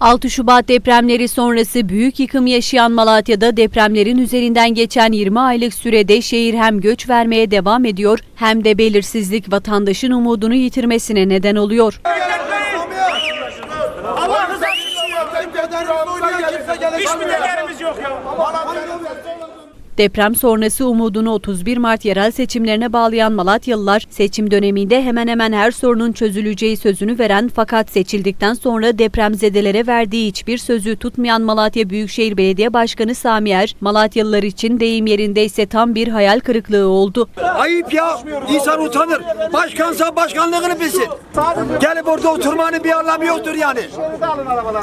6 Şubat depremleri sonrası büyük yıkım yaşayan Malatya'da depremlerin üzerinden geçen 20 aylık sürede şehir hem göç vermeye devam ediyor hem de belirsizlik vatandaşın umudunu yitirmesine neden oluyor. Hiçbir değerimiz yok ya. Deprem sonrası umudunu 31 Mart yerel seçimlerine bağlayan Malatyalılar seçim döneminde hemen hemen her sorunun çözüleceği sözünü veren fakat seçildikten sonra depremzedelere verdiği hiçbir sözü tutmayan Malatya Büyükşehir Belediye Başkanı Sami Er, Malatyalılar için deyim yerindeyse tam bir hayal kırıklığı oldu. Ayıp ya. İnsan utanır. Başkansa başkanlığını bilsin. Gelip orada oturmanın bir anlamı yoktur yani.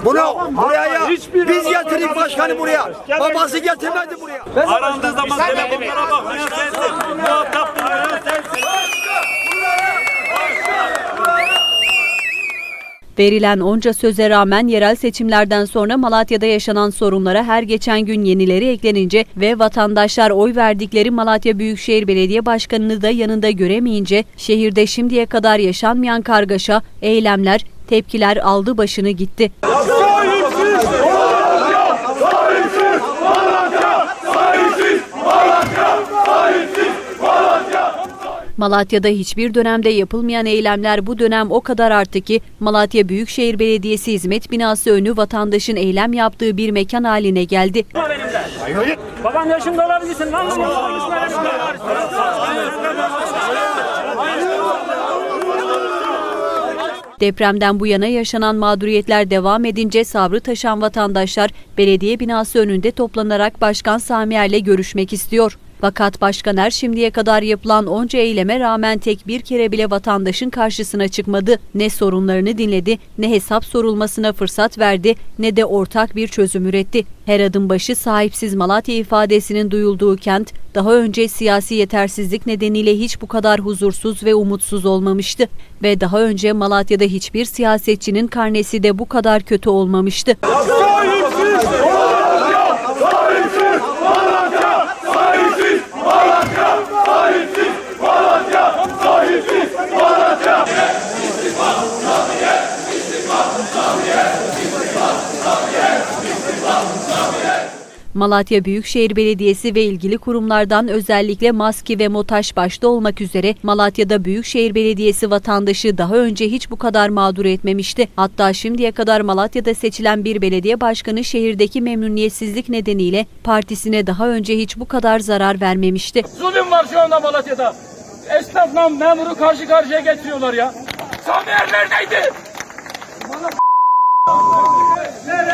Bunu buraya ya, biz getirdik başkanı buraya. Babası getirmedi buraya. Arandığı zaman telefonlara bakmayan sensin. Muhatap bulmayan sensin. Verilen onca söze rağmen yerel seçimlerden sonra Malatya'da yaşanan sorunlara her geçen gün yenileri eklenince ve vatandaşlar oy verdikleri Malatya Büyükşehir Belediye Başkanı'nı da yanında göremeyince şehirde şimdiye kadar yaşanmayan kargaşa, eylemler, tepkiler aldı başını gitti. Malatya'da hiçbir dönemde yapılmayan eylemler bu dönem o kadar arttı ki Malatya Büyükşehir Belediyesi Hizmet Binası önü vatandaşın eylem yaptığı bir mekan haline geldi. Baban yaşında olabilirsin lan. Depremden bu yana yaşanan mağduriyetler devam edince sabrı taşan vatandaşlar belediye binası önünde toplanarak Başkan Sami Er'le görüşmek istiyor. Fakat Başkan Er şimdiye kadar yapılan onca eyleme rağmen tek bir kere bile vatandaşın karşısına çıkmadı. Ne sorunlarını dinledi, ne hesap sorulmasına fırsat verdi, ne de ortak bir çözüm üretti. Her adım başı sahipsiz Malatya ifadesinin duyulduğu kent, daha önce siyasi yetersizlik nedeniyle hiç bu kadar huzursuz ve umutsuz olmamıştı. Ve daha önce Malatya'da hiçbir siyasetçinin karnesi de bu kadar kötü olmamıştı. Malatya Büyükşehir Belediyesi ve ilgili kurumlardan özellikle MASKİ ve MOTAŞ başta olmak üzere Malatya'da Büyükşehir Belediyesi vatandaşı daha önce hiç bu kadar mağdur etmemişti. Hatta şimdiye kadar Malatya'da seçilen bir belediye başkanı şehirdeki memnuniyetsizlik nedeniyle partisine daha önce hiç bu kadar zarar vermemişti. Zulüm var şu anda Malatya'da. Esnafla memuru karşı karşıya getiriyorlar ya. Sami Er neredeydi?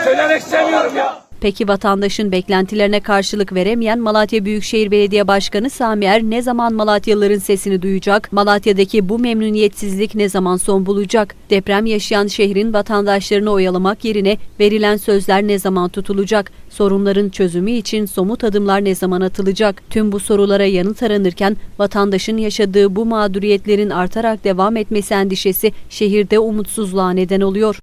Söylemek istemiyorum ya. Peki vatandaşın beklentilerine karşılık veremeyen Malatya Büyükşehir Belediye Başkanı Sami Er ne zaman Malatyalıların sesini duyacak? Malatya'daki bu memnuniyetsizlik ne zaman son bulacak? Deprem yaşayan şehrin vatandaşlarını oyalamak yerine verilen sözler ne zaman tutulacak? Sorunların çözümü için somut adımlar ne zaman atılacak? Tüm bu sorulara yanıt aranırken vatandaşın yaşadığı bu mağduriyetlerin artarak devam etmesi endişesi şehirde umutsuzluğa neden oluyor.